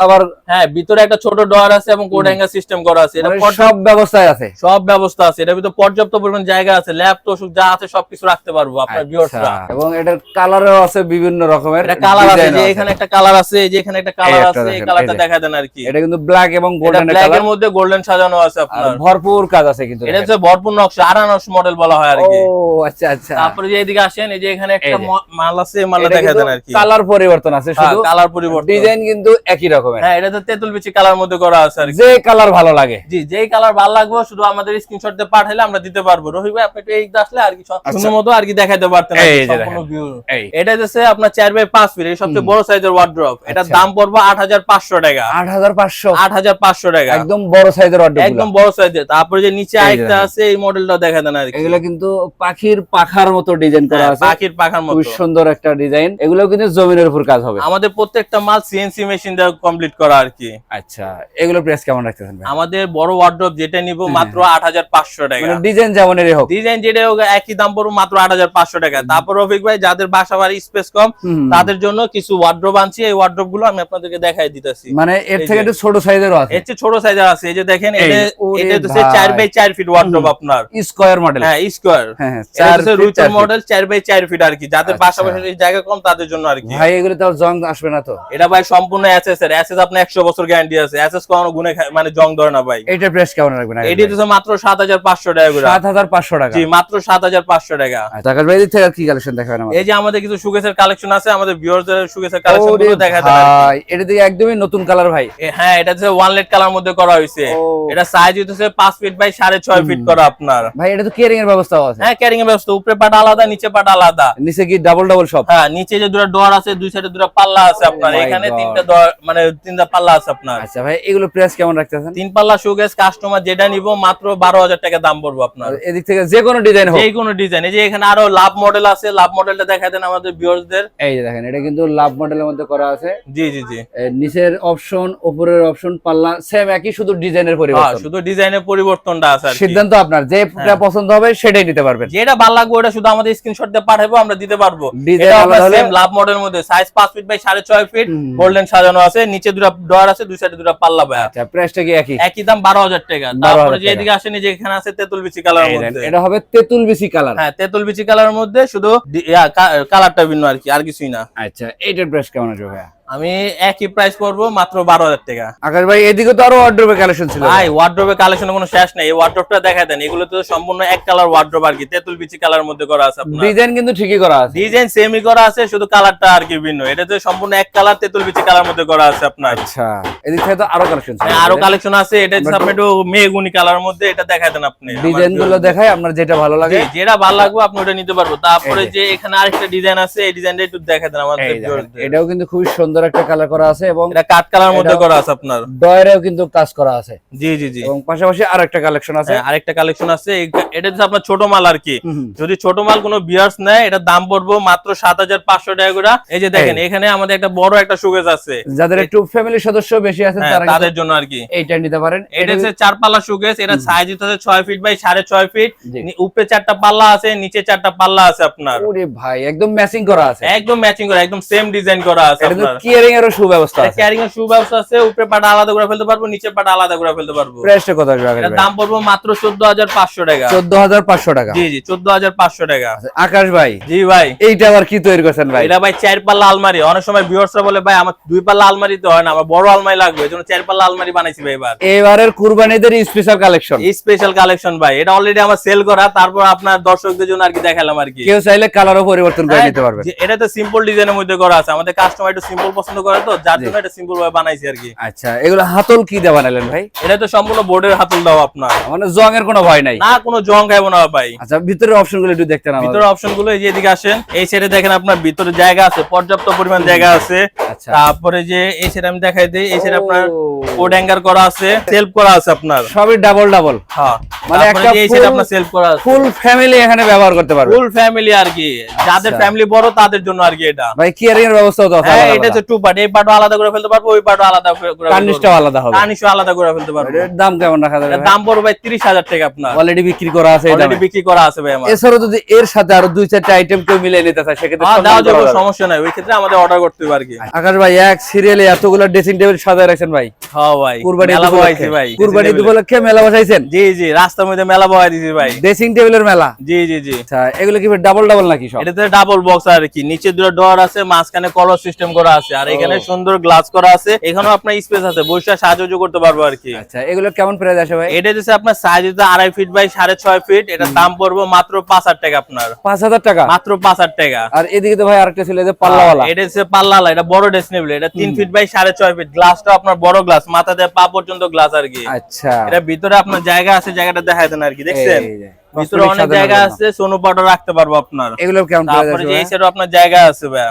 B: আবার
A: হ্যাঁ ভিতরে একটা ছোট ডয়ার আছে এবং কোড হ্যাঙ্গার সিস্টেম করা আছে। এটা
B: মানে সব ব্যবস্থায় আছে।
A: সব ব্যবস্থা আছে। এটা ভিতরে পর্যাপ্ত পরিমাণ জায়গা আছে। তোষক যা আছে সবকিছু রাখতে পারব আপনার
B: আচ্ছা,
A: ভিউয়ার্সরা
B: এবং এটার কালারও আছে বিভিন্ন রকমের
A: কালার আছে যে এখানে একটা কালার আছে যে এখানে একটা কালার আছে এই কালারটা দেখা দেন আর কি।
B: এটা কিন্তু ব্ল্যাক এবং গোল্ডেন
A: ব্ল্যাক এর মধ্যে গোল্ডেন সাজানো আছে আপনার।
B: ভরপুর কাজ আছে কিন্তু
A: এটা হচ্ছে ভরপুর নকশা আরানস মডেল বলা হয় আর
B: ও আচ্ছা আচ্ছা।
A: তারপরে যে এদিকে আসেন এই যে এখানে একটা মাল আছে মালটা দেখা দেন আর কি।
B: কালার পরিবর্তন আছে শুধু
A: কালার পরিবর্তন।
B: ডিজাইন কিন্তু একই রকমের।
A: হ্যাঁ এটা তো তেঁতুল বিচি কালার মধ্যে করা আছে আর কি।
B: যে কালার ভালো লাগে।
A: জি যেই কালার ভালো লাগবে শুধু আমাদের স্ক্রিনশট দিয়ে পাঠাইলে আমরা দিতে পারব। রহি ভাই আপনি একটু এই আসলে আর কি সব সুন্দর মতো আর কি দেখাইতে পারতেন
B: আচ্ছা।
A: সম্পূর্ণ। এটা হচ্ছে আপনার চার বাই পাঁচ ফিট এই সবচেয়ে বড় সাইজের ওয়ার্ড্রপ এটার। দাম পড়বে আট হাজার পাঁচশো টাকা।
B: আট হাজার পাঁচশো?
A: আট হাজার পাঁচশো টাকা।
B: একদম বড় সাইজের
A: একদম বড় সাইজের তারপরে যে নিচে আরেকটা আছে এই মডেলটা দেখা দেন আর
B: এগুলো কিন্তু পাখির পাখার মতো ডিজাইন করা
A: হ্যাঁ,
B: আছে।
A: পাখির পাখার মতো।
B: সুন্দর একটা ডিজাইন এগুলো কিন্তু জমিনের উপর কাজ হবে।
A: আমাদের প্রত্যেকটা মাল সিএনসি মেশিন দিয়ে কমপ্লিট করা আর কি।
B: আচ্ছা এগুলো প্রাইস কেমন রাখতেছেন
A: আমাদের বড় ওয়ার্ড্রপ যেটা নিব মাত্র আট হাজার পাঁচশো টাকা।
B: মানে ডিজাইন যেমনেরই হোক।
A: ডিজাইন যেটা হোক একই দাম পড়বে মাত্র আট হাজার পাঁচশো টাকা। তারপর রফিক ভাই যাদের বাসা বাড়ি স্পেস কম। তাদের জন্য কিছু ওয়ার্ড্রপ আনছি এই ওয়ার্ড্রপগুলো আমি আপনাদেরকে দেখাই দিতেছি।
B: মানে এর থেকে একটু ছোট সাইজেরও আছে।
A: এর চেয়ে ছোট সাইজের আছে এই যে দেখেন এটা এটা হচ্ছে
B: ভাই।
A: চার বাই চার ফিট ওয়ার্ড্রপ আপনার।
B: স্কোয়ার মডেল
A: হ্যাঁ স্কোয়ার
B: হ্যাঁ
A: চার
B: চার feet,
A: রুইচের
B: চার feet।
A: মডেল চার বাই চার ফিট আর কি। যাদের
B: আচ্ছা।
A: বাসা বাড়ি জায়গা কম তাদের জন্য আর কি।
B: ভাই এগুলো তো জং আসবে না তো।
A: এটা ভাই সম্পূর্ণ এসএস এর। এসএস আপনার একশো বছর গ্যারান্টি আছে। এসএস কখনো গুনে মানে জং ধরে না ভাই।
B: এটা প্রাইস কেমন রাখবেন
A: এটা তো মাত্র সাত হাজার পাঁচশো টাকা করে।
B: সাত হাজার পাঁচশো টাকা।
A: জি মাত্র সাত হাজার পাঁচশো টাকা।
B: আচ্ছা আকাশ ভাই থেকে আর কি কালেকশন দেখাবেন আমাদের?
A: এই যে আমাদের কিছু সুকেসের কালেকশন আছে আমাদের ভিউয়ারদের সুকেসের কালেকশনগুলো দেখা দেন
B: ভাই এটা দিকে একদমই নতুন কালার ভাই।
A: হ্যাঁ এটা হচ্ছে ওয়ান লেট কালার মধ্যে করা হয়েছে। এটা সাইজ হচ্ছে পাঁচ ফিট বাই সাড়ে ছয় ফিট করা আপনার।
B: ভাই এটা তো কেয়ারিং এর ব্যবস্থাও আছে।
A: হ্যাঁ ক্যারিং এর ব্যবস্থা উপরে পাটা আলাদা নিচে পাটা আলাদা।
B: নিচে কি ডাবল ডাবল সব
A: হ্যাঁ নিচে যে দুটো ডোর আছে দুই সাইডে দুটো পাল্লা আছে আপনার। এখানে তিনটা door মানে তিনটা পাল্লা আছে আপনার।
B: আচ্ছা ভাই এগুলো প্রাইস কেমন রাখতেছেন?
A: তিন পাল্লা সুগেস কাস্টমার যেটা নিব মাত্র বারো হাজার টাকা দাম পড়ব আপনার।
B: এদিক থেকে যে কোনো ডিজাইন হোক।
A: যে কোনো ডিজাইন এই যে এখানে আরও লাভ মডেল আছে লাভ মডেলটা দেখা দেন আমাদের ভিউয়ারদের
B: এই যে দেখেন এটা কিন্তু লাভ মডেলের মধ্যে করা আছে।
A: জি জি জি।
B: নিচের অপশন উপরের অপশন পাল্লা সেম একই শুধু ডিজাইনের
A: হ্যাঁ
B: পরিবর্তন।
A: শুধু ডিজাইনের পরিবর্তনটা আছে
B: সিদ্ধান্ত আপনার যেটা
A: হ্যাঁ।
B: পছন্দ হবে সেটাই নিতে পারবেন।
A: যেটা ভালো লাগবে ওটা শুধু আমাদের স্ক্রিনশট দিয়ে পাঠাবো আমরা দিতে পারব। এটা সেম লাভ মডেল মধ্যে সাইজ ফিট বাই সাড়ে ছয় ফিট গোল্ডেন সাজানো আছে নিচে দুটো ডোর আছে দুই সাইডে দুটো পাল্লা ভাই।
B: আচ্ছা প্রাইসটা কি একই?
A: একই দাম বারো হাজার টাকা।
B: 12,000
A: তারপরে যে এদিকে আসেনি যে এখানে আছে তেঁতুল বিচি কালার মধ্যে।
B: এটা হবে তেঁতুল বেশি কালার
A: হ্যাঁ তেঁতুল বিচি কালার মধ্যে শুধু কালারটা ভিন্ন আর কি। আর কিছুই না।
B: আচ্ছা এটার প্রাইস কেমন আছে ভাইয়া?
A: আমি একই প্রাইস করব মাত্র বারো হাজার টাকা।
B: আকাশ ভাই এদিকে তো আরও ওয়ার্ড্রোবে কালেকশন ছিল।
A: ভাই ওয়ার্ড্রোবে কালেকশন কোনো শেষ নেই। এই ওয়ার্ড্রোবটা দেখা দেন এগুলো তো সম্পূর্ণ এক কালার ওয়ার্ড্রোব আর কি। তেঁতুল বিচি কালার মধ্যে করা আছে আপনার।
B: ডিজাইন কিন্তু ঠিকই করা আছে।
A: ডিজাইন সেমই করা আছে শুধু কালারটা আর কি ভিন্ন। এটা তো সম্পূর্ণ এক কালার তেঁতুল বিচি কালার মধ্যে করা আছে আপনার।
B: আচ্ছা। এদিক থেকে তো আরও কালেকশন
A: হ্যাঁ, আরও কালেকশন আছে। এটা আপনি একটু কালার মধ্যে এটা দেখা দেন আপনি। ডিজাইনগুলো।
B: দেখাই আপনার যেটা ভালো লাগে।
A: যেটা ভালো লাগবে আপনি ওটা নিতে পারব। তারপরে
B: যে।
A: এখানে আরেকটা ডিজাইন আছে এই ডিজাইনটা একটু দেন আমাদের।
B: এটাও কিন্তু সুন্দর একটা কালার করা আছে এবং
A: এটা কাট কালার মধ্যে করা আছে আপনার।
B: ডয়ারেও কিন্তু কাজ করা আছে।
A: জি জি জি।
B: এবং পাশাপাশি আরও একটা কালেকশন আছে।
A: হ্যাঁ, আরেকটা কালেকশন আছে। এটা হচ্ছে আপনার ছোট মাল আর কি। যদি ছোট মাল কোনো বিয়ার্স নেয় এটা দাম পড়ব মাত্র সাত হাজার পাঁচশো টাকা করে। এই যে দেখেন এখানে আমাদের একটা বড় একটা সুগেজ আছে।
B: যাদের একটু ফ্যামিলির সদস্য বেশি বেশি আছে
A: হ্যাঁ, তাদের জন্য আর কি।
B: এইটা নিতে পারেন।
A: এটা হচ্ছে চার পাল্লা শোকেস এটা সাইজ হচ্ছে ছয় ফিট বাই সাড়ে ছয় ফিট উপরে চারটা পাল্লা আছে নিচে চারটা পাল্লা আছে আপনার।
B: ওরে ভাই একদম ম্যাচিং করা আছে।
A: একদম ম্যাচিং করা একদম সেম ডিজাইন করা আছে
B: এটা
A: আপনার।
B: কিয়ারিং এরও সুব্যবস্থা আছে।
A: ক্যারিং এর সুব্যবস্থা আছে উপরে পাটা আলাদা করে ফেলতে পারব নিচের পাটা আলাদা করে ফেলতে পারব।
B: প্রাইসটা কত আসবে ভাই?
A: দাম পড়ব মাত্র চোদ্দ হাজার পাঁচশো টাকা।
B: চোদ্দ হাজার পাঁচশো টাকা।
A: জি জি চোদ্দ হাজার পাঁচশো টাকা।
B: আকাশ ভাই
A: জি ভাই।
B: এইটা আবার কি তৈরি করছেন ভাই?
A: এটা ভাই চার পাল্লা আলমারি। অনেক সময় ভিউয়ার্সরা বলে ভাই আমার দুই পাল্লা আলমারি তো হয় না আমার বড় আলমারি লাগবে এই চার পাল্লা আলমারি বানাইছি ভাই এবার।
B: এবারের কুরবানিদের স্পেশাল কালেকশন
A: স্পেশাল কালেকশন ভাই এটা অলরেডি আমার সেল করা তারপর আপনার দর্শকদের জন্য আর কি দেখালাম আর কি।
B: কেউ চাইলে কালারও পরিবর্তন করে নিতে পারবেন।
A: এটা তো সিম্পল ডিজাইনের মধ্যে করা আছে আমাদের কাস্টমার একটু সিম্পল পছন্দ করে তো যার জন্য এটা সিম্পল ভাবে বানাইছি আর কি।
B: আচ্ছা এগুলো হাতল কি দিয়ে বানালেন ভাই?
A: এটা তো সম্পূর্ণ বোর্ডের হাতল দাও আপনার।
B: মানে জং এর কোনো ভয় নাই?
A: না কোনো জং খাইবো না ভাই।
B: আচ্ছা ভিতরের অপশনগুলো একটু দেখতে না
A: ভিতরে অপশনগুলো এই যে এদিকে আসেন এই সাইডে দেখেন আপনার ভিতরে জায়গা আছে পর্যাপ্ত পরিমাণ জায়গা আছে।
B: আচ্ছা।
A: তারপরে যে এই সাইডে আমি দেখাই দিই এই সাইডে আপনার কোড হ্যাঙ্গার করা আছে সেলফ করা আছে আপনার।
B: সবই ডাবল ডাবল
A: হ্যাঁ
B: মানে একটা
A: এই সাইডে আপনার সেলফ করা আছে।
B: ফুল ফ্যামিলি এখানে ব্যবহার করতে পারবে।
A: ফুল ফ্যামিলি আর কি। যাদের। ফ্যামিলি বড় তাদের জন্য আর কি এটা।
B: ভাই কিয়ারিং এর ব্যবস্থাও তো আছে
A: হ্যাঁ এটা হচ্ছে টু পার্ট এই পার্টও আলাদা করে ফেলতে পারব ওই পার্টও আলাদা করে ফেলতে
B: আলাদা হবে।
A: কার্নিশও আলাদা করে ফেলতে পারব।
B: এর দাম কেমন রাখা যাবে
A: দাম পড়বে ভাই তিরিশ হাজার টাকা আপনার।
B: অলরেডি বিক্রি করা আছে
A: অলরেডি বিক্রি করা আছে ভাই আমার।
B: এছাড়াও যদি এর সাথে আরও দুই চারটা আইটেম কেউ মিলিয়ে নিতে চায় সেক্ষেত্রে
A: হ্যাঁ, যাবে সমস্যা নাই। ওই ক্ষেত্রে আমাদের অর্ডার করতে হবে আর কি।
B: আকাশ ভাই এক সিরিয়ালে এতগুলো ড্রেসিং টেবিল রাখছেন ভাই?
A: হ্যাঁ ভাই
B: কুরবানি
A: মেলা বসাইছি ভাই
B: কুরবানি উপলক্ষে মেলা বসাইছেন?
A: জি জি রাস্তার মধ্যে মেলা বসাই দিছি ভাই।
B: ড্রেসিং টেবিলের মেলা?
A: জি জি জি।
B: আচ্ছা এগুলো কি ডাবল ডাবল নাকি সব?
A: এটাতে ডাবল বক্স আর কি নিচে দুটো ডোর আছে মাঝখানে কলর সিস্টেম করা আছে আর এখানে সুন্দর গ্লাস করা আছে এখানেও আপনার স্পেস আছে বসে সাহায্য করতে পারব আর কি।
B: আচ্ছা এগুলো কেমন প্রাইস আসে ভাই?
A: এটা হচ্ছে আপনার সাইজ হচ্ছে আড়াই ফিট বাই সাড়ে ছয় ফিট এটার দাম পড়ব মাত্র পাঁচ হাজার টাকা আপনার।
B: পাঁচ হাজার টাকা?
A: মাত্র পাঁচ হাজার টাকা।
B: আর এদিকে তো ভাই আরেকটা ছিল যে পাল্লাওয়ালা।
A: এটা হচ্ছে পাল্লালা এটা বড় ডেসনেবল এটা তিন ফিট বাই সাড়ে ছয় ফিট গ্লাসটা আপনার বড় গ্লাস মাথা দিয়ে পা পর্যন্ত গ্লাস আর কি।
B: আচ্ছা।
A: এটা ভিতরে আপনার জায়গা আছে জায়গাটা দেখাই দেন আর কি দেখছেন? ভিতরে অনেক জায়গা আছে সোনো পাউডার রাখতে পারব আপনার।
B: এগুলো কেমন
A: তারপরে যে এই? সাইডে আপনার জায়গা আছে ভাই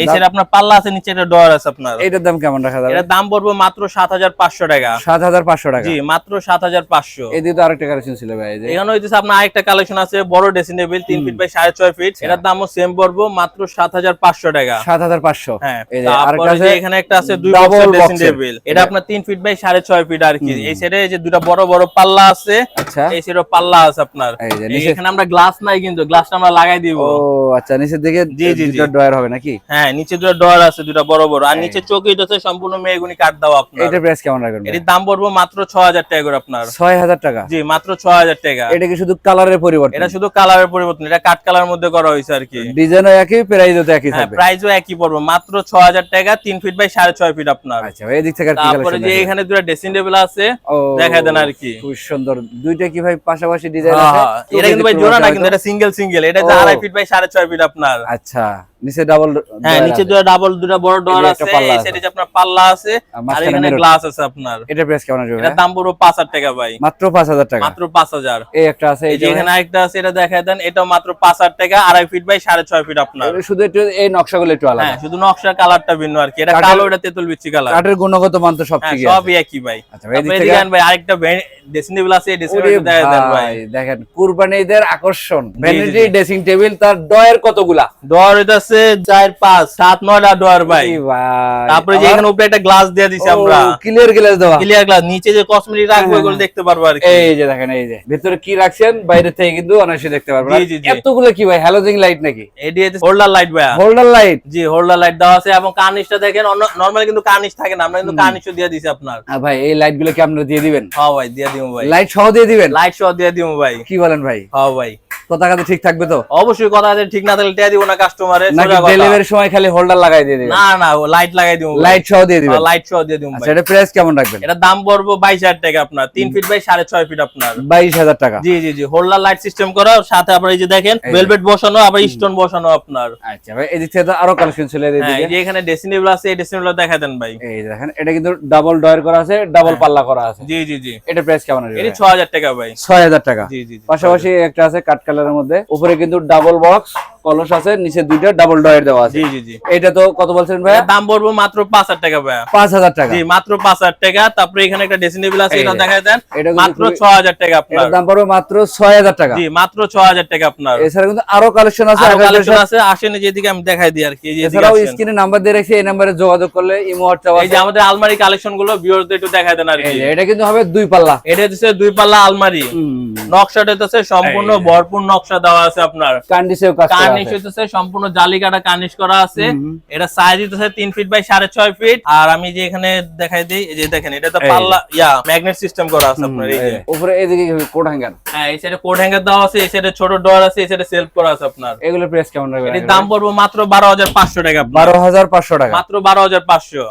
A: এই সাইডে আপনার পাল্লা আছে নিচে একটা ডোর আছে আপনার।
B: এইটার দাম কেমন রাখা যাবে?
A: এটার দাম পড়বে মাত্র সাত হাজার পাঁচশো টাকা।
B: সাত হাজার পাঁচশো টাকা।
A: জি মাত্র সাত হাজার পাঁচশো।
B: এদিকে তো আরেকটা কালেকশন ছিল ভাই
A: এখানে হইতেছে আপনার আরেকটা কালেকশন আছে বড় ড্রেসিং টেবিল তিন ফিট বাই সাড়ে ছয় ফিট এটার দামও সেম পড়ব মাত্র সাত হাজার পাঁচশো টাকা।
B: সাত হাজার পাঁচশো।
A: হ্যাঁ
B: এই
A: তারপরে যে এখানে একটা আছে দুই বক্সের ড্রেসিং টেবিল এটা আপনার তিন ফিট বাই সাড়ে ছয় ফিট আর কি। এই সাইডে যে দুটা বড় বড় পাল্লা আছে
B: আচ্ছা।
A: এই সাইডে পাল্লা আছে আপনার।
B: এই যে নিচে-
A: এখানে আমরা গ্লাস নাই কিন্তু গ্লাসটা আমরা লাগাই দিব।
B: ও আচ্ছা নিচের দিকে
A: জি।
B: দুটো হবে নাকি?
A: হ্যাঁ নিচে দুটো ডোর আছে দুটা বড় বড়। আর নিচে চৌকিট আছে সম্পূর্ণ মেহগুনি কাঠ দাও আপনার।
B: এটার প্রাইস কেমন রাখবেন ভাই?
A: দাম পড়ব মাত্র ছ টাকা করে আপনার।
B: ছয় হাজার টাকা?
A: জি মাত্র ছ টাকা।
B: এটা কি শুধু কালারের পরিবর্তন?
A: এটা শুধু কালারের পরিবর্তন এটা কাঠ কালার মধ্যে করা হয়েছে আর কি।
B: ডিজাইনও একই প্রাইসও একই
A: হ্যাঁ
B: থাকবে।
A: প্রাইসও একই পড়ব মাত্র ছ হাজার টাকা তিন ফিট বাই সাড়ে ছয় ফিট আপনার।
B: আচ্ছা এদিক থেকে
A: তারপরে যে এখানে দুটো ড্রেসিং টেবিল আছে
B: ও
A: দেখাই দেন আর কি।
B: খুব সুন্দর। দুইটা কি ভাই পাশাপাশি ডিজাইন
A: হ্যাঁ,
B: আছে?
A: হ্যাঁ। এটা কিন্তু ভাই জোড়া না কিন্তু এটা সিঙ্গেল সিঙ্গেল এটা হচ্ছে
B: ও।
A: আড়াই ফিট বাই সাড়ে ছয় ফিট আপনার।
B: আচ্ছা। নিচে ডাবল
A: হ্যাঁ নিচে দুটো ডাবল দুটো বড় ডোর আছে এই সাইডে যে আপনার পাল্লা আছে
B: আর
A: এখানে গ্লাস আছে আপনার।
B: এটা প্রাইস কেমন আসবে?
A: এটার দাম পাঁচ হাজার টাকা ভাই।
B: মাত্র পাঁচ হাজার টাকা।
A: মাত্র পাঁচ হাজার।
B: এই একটা আছে
A: এই যে এখানে আরেকটা আছে এটা দেখাই দেন এটাও মাত্র পাঁচ হাজার টাকা আড়াই ফিট বাই সাড়ে ছয় ফিট আপনার।
B: শুধু একটু এই নকশাগুলো একটু আলাদা।
A: হ্যাঁ শুধু নকশার কালারটা ভিন্ন আর কি। এটা কালো এটা তেতুল বিচ্ছি কালার
B: কাঠের গুণগত মান তো সব
A: হ্যাঁ
B: ঠিকই আছে।
A: সবই একই ভাই।
B: আচ্ছা ভাই
A: আরেকটা ড্রেসিং টেবিল আছে এই ড্রেসিং টেবিল দেখাই দেন ভাই
B: দেখেন কুরবানিদের আকর্ষণ। ভ্যানিটি ড্রেসিং টেবিল তার ডয়ের কতগুলা?
A: ডোর হইতাছে চার পাঁচ সাত নয়টা ডোর ভাই। তারপরে যে এখানে উপরে একটা গ্লাস দিয়ে দিছি আমরা।
B: ক্লিয়ার গ্লাস দেওয়া।
A: ক্লিয়ার গ্লাস নিচে যে কসমেটিক রাখব
B: হ্যাঁ,
A: এগুলো দেখতে পারব আর কি।
B: এই যে দেখেন এই যে। ভিতরে কি রাখছেন বাইরে থেকে কিন্তু অনায়াসে দেখতে
A: জি।
B: এতগুলো কি ভাই? হ্যালোজিং লাইট নাকি?
A: এটি হোল্ডার লাইট ভাই
B: হোল্ডার লাইট
A: জি হোল্ডার লাইট দেওয়া আছে এবং কার্নিশটা দেখেন নরমালি কিন্তু কার্নিশ থাকে না আমরা কিন্তু কার্নিশও দিয়ে দিছি আপনার।
B: ভাই এই লাইটগুলো কি আপনারা দিয়ে দিবেন?
A: হ্যাঁ ভাই দিয়ে দিমু ভাই।
B: লাইট সহ দিয়ে দিবেন?
A: লাইট সহ দিয়ে দিমু ভাই।
B: কি বলেন ভাই?
A: হ্যাঁ ভাই।
B: কথা ঠিক থাকবে তো?
A: অবশ্যই কথা ঠিক না থাকলে টিয়া দিব না কাস্টমারে
B: নাকি ডেলিভারির সময় খালি হোল্ডার লাগাই দিয়ে দিবেন?
A: না না লাইট লাগাই দিমু
B: লাইট সহ দিয়ে দিবেন?
A: লাইট সহ দিয়ে দিমু
B: আচ্ছা
A: ভাই।
B: এটা প্রাইস কেমন রাখবেন?
A: এটা দাম পড়ব বাইশ হাজার টাকা আপনার। তিন ফিট বাই সাড়ে ছয় ফিট আপনার।
B: বাইশ হাজার টাকা।
A: জি জি জি হোল্ডার লাইট সিস্টেম করা সাথে আবার এই যে দেখেন ভেলভেট বসানো আবার স্টোন বসানো আপনার।
B: আচ্ছা ভাই এদিক থেকে তো আরও কালেকশন ছিল
A: হ্যাঁ এই যে এখানে ড্রেসিং টেবিল আছে এই দেখা দেন ভাই।
B: এই দেখেন এটা কিন্তু ডাবল ডয়ার করা আছে ডাবল পাল্লা করা আছে।
A: জি জি জি।
B: এটা প্রাইস কেমন আসবে
A: এটি
B: ভাই?
A: ছ হাজার টাকা ভাই।
B: ছয় হাজার টাকা।
A: জি জি জি।
B: পাশাপাশি একটা আছে কাট কালারের মধ্যে। উপরে কিন্তু ডাবল বক্স কলস আছে নিচে দুইটা ডাবল ডয়ের দেওয়া আছে।
A: জি জি জি।
B: এটা তো কত বলছেন ভাইয়া?
A: দাম পড়ব মাত্র পাঁচ হাজার টাকা ভাইয়া।
B: পাঁচ হাজার টাকা।
A: জি মাত্র পাঁচ হাজার টাকা। তারপরে এখানে একটা ড্রেসিং টেবিল আছে এটা
B: যে।
A: দেখাই দেন।
B: এটা
A: মাত্র
B: খুবই-
A: ছ হাজার টাকা আপনার।
B: দাম পড়বে মাত্র ছয় হাজার টাকা।
A: জি মাত্র ছ হাজার টাকা আপনার।
B: এছাড়া কিন্তু আরও কালেকশন আছে আরও
A: কালেকশন আছে আসেন যেদিকে আমি দেখাই দিই আর কি এই যে
B: এছাড়াও স্ক্রিনে নাম্বার দিয়ে রেখেছি এই নাম্বারে যোগাযোগ করলে ইমো হোয়াটসঅ্যাপ
A: এই যে আমাদের আলমারি কালেকশনগুলো ভিউয়ারদের একটু দেখাই দেন আর কি।
B: এটা কিন্তু হবে দুই পাল্লা।
A: এটা হচ্ছে দুই পাল্লা আলমারি। নকশাটা হচ্ছে সম্পূর্ণ ভরপুর নকশা দেওয়া আছে আপনার।
B: কান্ডিসেও কাজ
A: কার্নিশ হইতেছে সম্পূর্ণ জালি কাটা কার্নিশ করা আছে। এটা সাইজ হইতেছে তিন ফিট বাই সাড়ে ছয় ফিট আর আমি যে এখানে দেখাই দিই এই যে দেখেন এটা তো পাল্লা ইয়া ম্যাগনেট সিস্টেম করা আছে আপনার এই যে।
B: উপরে এদিকে কোড হ্যাঙ্গার
A: হ্যাঁ এই সাইডে কোড হ্যাঙ্গার দেওয়া আছে এই সাইডে ছোট ডোর আছে এই সাইডে সেলফ করা আছে আপনার।
B: এগুলোর প্রাইস কেমন রাখবেন?
A: এটির দাম পড়ব মাত্র বারো হাজার পাঁচশো টাকা মাত্র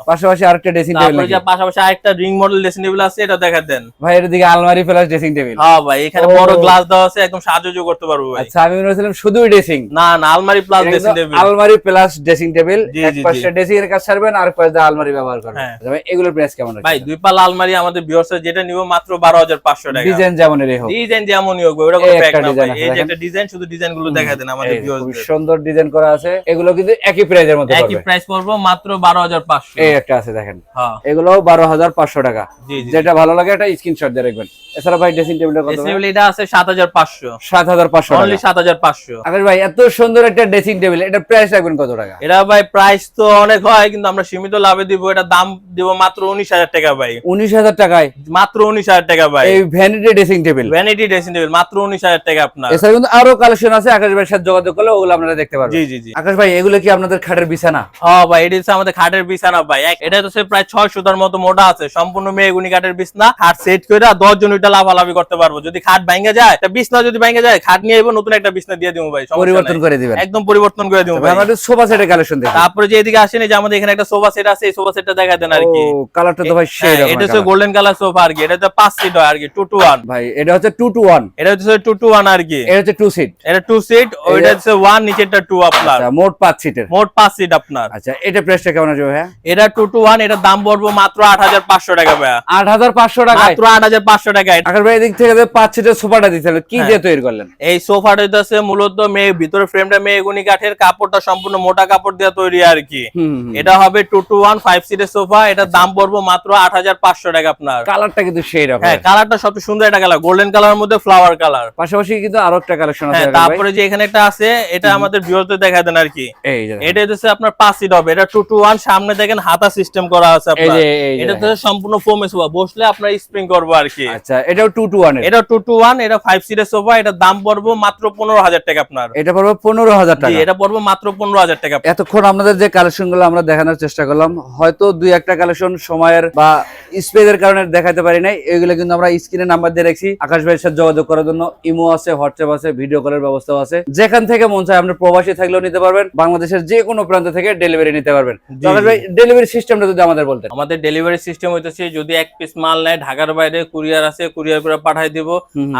B: পাশাপাশি আরেকটা ড্রেসিং টেবিল
A: তারপরে যে পাশাপাশি আরেকটা রিং মডেল ড্রেসিং টেবিল আছে এটা দেখা দেন।
B: ভাই এর দিকে আলমারি প্লাস ড্রেসিং টেবিল
A: হ্যাঁ ভাই এখানে বড় গ্লাস দেওয়া আছে একদম সাহায্য করতে পারব ভাই।
B: আচ্ছা আমি শুধুই ড্রেসিং
A: না না আলমারি প্লাস ড্রেসিং টেবিল
B: আলমারি প্লাস ড্রেসিং টেবিল এক পাশে ড্রেসিং এর কাজ সারবেন আর পাশে আলমারি ব্যবহার করবেন।
A: হ্যাঁ।
B: ভাই এগুলোর প্রাইস কেমন
A: ভাই দুই পাল্লা আলমারি আমাদের ভিউয়ার্স যেটা নিব মাত্র বারো হাজার পাঁচশো টাকা।
B: ডিজাইন যেমনই হোক।
A: ডিজাইন যেমনই হোক ওটা কোনো ফ্যাক্ট
B: একটা
A: না ভাই।
B: আছে,
A: এই যে
B: দেখেন।
A: একটা ডিজাইন শুধু ডিজাইনগুলো দেখা দেন আমাদের ভিউয়ার্স
B: সুন্দর ডিজাইন করা আছে এগুলো কিন্তু একই প্রাইজের মধ্যে
A: একই প্রাইস পড়ব মাত্র বারো হাজার পাঁচশো।
B: এই একটা আছে দেখেন।
A: হ্যাঁ।
B: এগুলো টাকা। যেটা ভালো লাগে এটা স্ক্রিনশট দিয়ে রাখবেন। এছাড়া ভাই ড্রেসিং টেবিলটা কত
A: ড্রেসিং টেবিল এটা আছে সাত হাজার পাঁচশো।
B: সাত হাজার পাঁচশো
A: অনলি
B: আকাশ ভাই এত সুন্দর একটা ড্রেসিং টেবিল এটা প্রাইস রাখবেন কত টাকা?
A: এটা ভাই প্রাইস তো অনেক হয় কিন্তু আমরা সীমিত লাভে দিব এটা দাম দিব মাত্র উনিশ হাজার টাকা ভাই।
B: উনিশ হাজার টাকায়?
A: মাত্র উনিশ হাজার টাকা ভাই।
B: এই vanity dressing table
A: vanity dressing table মাত্র উনিশ হাজার টাকা আপনার।
B: এছাড়া কিন্তু আরও কালেকশন আছে আকাশ ভাইয়ের সাথে যোগাযোগ করলে ওগুলো আপনারা দেখতে পারবেন।
A: জি জি জি।
B: আকাশ ভাই এগুলো কি আপনাদের খাটের বিছানা?
A: হ্যাঁ ভাই এটা হচ্ছে আমাদের খাটের বিছানা ভাই। এটা হচ্ছে প্রায় ছয় সুতার মতো মোটা আছে সম্পূর্ণ মেয়েগুনি কাঠের বিছনা। খাট সেট করে দশ জন ওইটা লাভালাভি করতে পারব। যদি খাট ভাঙ্গা যায় তা বিছনা যদি ভাঙ্গা যায় খাট নিয়ে নতুন একটা বিছনা দিয়ে দিব ভাই সমস্যা
B: পরিবর্তন
A: নাই।
B: করে দিবেন।
A: একদম পরিবর্তন করে দিব
B: তবে
A: ভাই।
B: একটু সোফা সেটের কালেকশন দেখি।
A: তারপরে যে এদিকে আসেন এই যে আমাদের এখানে একটা সোফা সেট আছে এই সোফা সেটটা দেখা দেন আর কি।
B: ও কালারটা তো ভাই সেই
A: হ্যাঁ,
B: রকম
A: এটা হচ্ছে গোল্ডেন কালার সোফা আর কি এটা তো পাঁচ সিট হয় আর কি টু টু ওয়ান
B: ভাই এটা হচ্ছে টু টু ওয়ান
A: এটা হচ্ছে টু টু ওয়ান আর কি।
B: এটা হচ্ছে টু সিট
A: এটা টু সিট ওইটা হচ্ছে ওয়ান নিচেরটা টু আপনার।
B: আচ্ছা মোট পাঁচ সিটের
A: মোট পাঁচ সিট আপনার।
B: আচ্ছা এটা প্রাইসটা কেমন আছে ভাইয়া?
A: এটা টু টু ওয়ান এটার দাম পড়ব মাত্র আট হাজার পাঁচশো টাকা ভাই
B: আট হাজার পাঁচশো টাকায়?
A: মাত্র আট হাজার পাঁচশো টাকা
B: আকাশ ভাই এদিক থেকে যে পাঁচ সিটের সোফাটা দিতে হবে কি
A: হ্যাঁ।
B: দিয়ে তৈরি করলেন?
A: এই সোফাটা হইতাছে মূলত মেয়ে ভিতরে ফ্রেমটা মেয়েগুনি কাঠের কাপড়টা সম্পূর্ণ মোটা কাপড় দিয়ে তৈরি আর কি। এটা হবে টু টু ওয়ান ফাইভ সিটের সোফা এটার দাম পড়ব মাত্র আট হাজার পাঁচশো টাকা আপনার।
B: কালারটা কিন্তু সেই রকম।
A: হ্যাঁ কালারটা সবচেয়ে সুন্দর একটা কালার গোল্ডেন কালার মধ্যে ফ্লাওয়ার কালার
B: পাশাপাশি কিন্তু আরও একটা কালেকশন আছে
A: হ্যাঁ। তারপরে যে এখানে একটা আছে এটা আমাদের ভিউতে দেখা দেন আর কি। এটা হচ্ছে আপনার পাঁচ সিট হবে এটা টু টু ওয়ান সামনে দেখেন হাতা সিস্টেম করা আছে আপনার। এটা তো সম্পূর্ণ ফোমে সোফা বসলে আপনার স্প্রিং করব আর কি।
B: আচ্ছা এটাও টু টু ওয়ান
A: এটা টু টু ওয়ান এটা ফাইভ সিটের সোফা এটা দাম পড়ব মাত্র পনেরো হাজার টাকা আপনার।
B: এটা পড়বে পনেরো হাজার টাকা।
A: এটা পড়ব মাত্র পনেরো হাজার টাকা।
B: এতক্ষণ আমাদের যে কালেকশনগুলো আমরা দেখানোর চেষ্টা করলাম হয়তো দুই একটা কালেকশন সময়ের বা স্পেসের কারণে দেখাতে পারি নাই। এগুলো কিন্তু আমরা স্ক্রিনে নাম্বার দিয়ে রাখছি। আকাশ ভাইয়ের সাথে যোগাযোগ করার জন্য ইমো আছে হোয়াটসঅ্যাপ আছে ভিডিও কলের ব্যবস্থাও আছে। যেখান থেকে মন চায় আপনি প্রবাসী থাকলেও নিতে পারবেন বাংলাদেশের যে কোনো প্রান্ত থেকে ডেলিভারি নিতে পারবেন। আকাশ ভাই ডেলিভারি সিস্টেমটা যদি আমাদের বলতেন।
A: আমাদের ডেলিভারি সিস্টেম হইতেছে যদি এক পিস মাল নেয় ঢাকার বাইরে কুরিয়ার আছে কুরিয়ার করে পাঠাই দিব।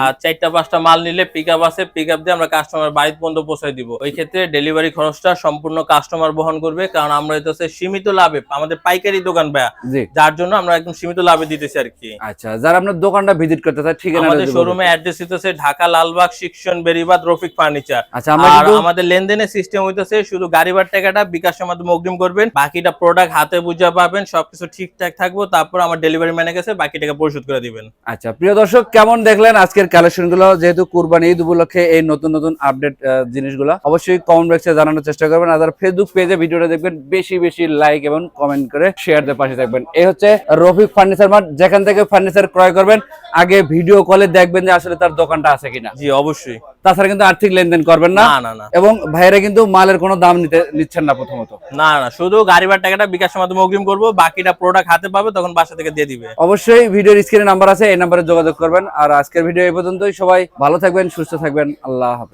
A: আর চারটা পাঁচটা মাল নিলে পিক আপ আছে পিক আপ দিয়ে আমরা কাস্টমার বাড়ি পর্যন্ত পৌঁছাই দিব। ওই ক্ষেত্রে ডেলিভারি খরচটা সম্পূর্ণ কাস্টমার বহন করবে কারণ আমরা হইতেছে সীমিত লাভে আমাদের পাইকারি দোকান ভাইয়া যার জন্য আমরা একদম সীমিত লাভে দিতেছি আর কি।
B: আচ্ছা যারা আপনার দোকানটা ভিজিট করতে চায় ঠিক
A: আমাদের শোরুমে অ্যাড্রেস হইতেছে ঢাকা লালবাগ শিক্ষণ বেরিবাদ রফিক ফার্নিচার।
B: আচ্ছা
A: আমাদের লেনদেনের সিস্টেম হইতেছে শুধু গাড়ি ভাড়া টাকাটা বিকাশের মাধ্যমে অগ্রিম করবেন বাকিটা প্রোডাক্ট হাতে বুঝা পাবেন সবকিছু ঠিকঠাক থাকব তারপর আমার ডেলিভারি ম্যানের কাছে বাকি টাকা পরিশোধ করে দিবেন।
B: আচ্ছা প্রিয় দর্শক কেমন দেখলেন আজকের কালেকশনগুলো? যেহেতু কুরবানি ঈদ উপলক্ষে এই নতুন নতুন আপডেট জিনিসগুলো অবশ্যই কমেন্ট বক্সে জানানোর চেষ্টা করবেন। আর যারা ফেসবুক পেজে ভিডিওটা দেখবেন বেশি বেশি লাইক এবং কমেন্ট করে শেয়ার দিয়ে পাশে থাকবেন। এই হচ্ছে রফিক ফার্নিচার মার্ট যেখান থেকে ফার্নিচার ক্রয় করবেন। আগে ভিডিও কলে দেখবেন যে আসলে তার দোকানটা আছে কিনা।
A: জি অবশ্যই।
B: তাছাড়া কিন্তু আর্থিক লেনদেন করবেন
A: না। না না
B: এবং ভাইয়েরা কিন্তু মালের কোনো দাম নিতে নিচ্ছেন না প্রথমত।
A: না না শুধু গাড়ি ভাড়া টাকাটা বিকাশের মাধ্যমে অগ্রিম করব বাকিটা প্রোডাক্ট হাতে পাবে তখন বাসা থেকে দিয়ে দিবে।
B: অবশ্যই ভিডিওর স্ক্রিনে নাম্বার আছে এই নাম্বারে যোগাযোগ করবেন। আর আজকের ভিডিও এই পর্যন্তই। সবাই ভালো থাকবেন সুস্থ থাকবেন। আল্লাহ হাফেজ।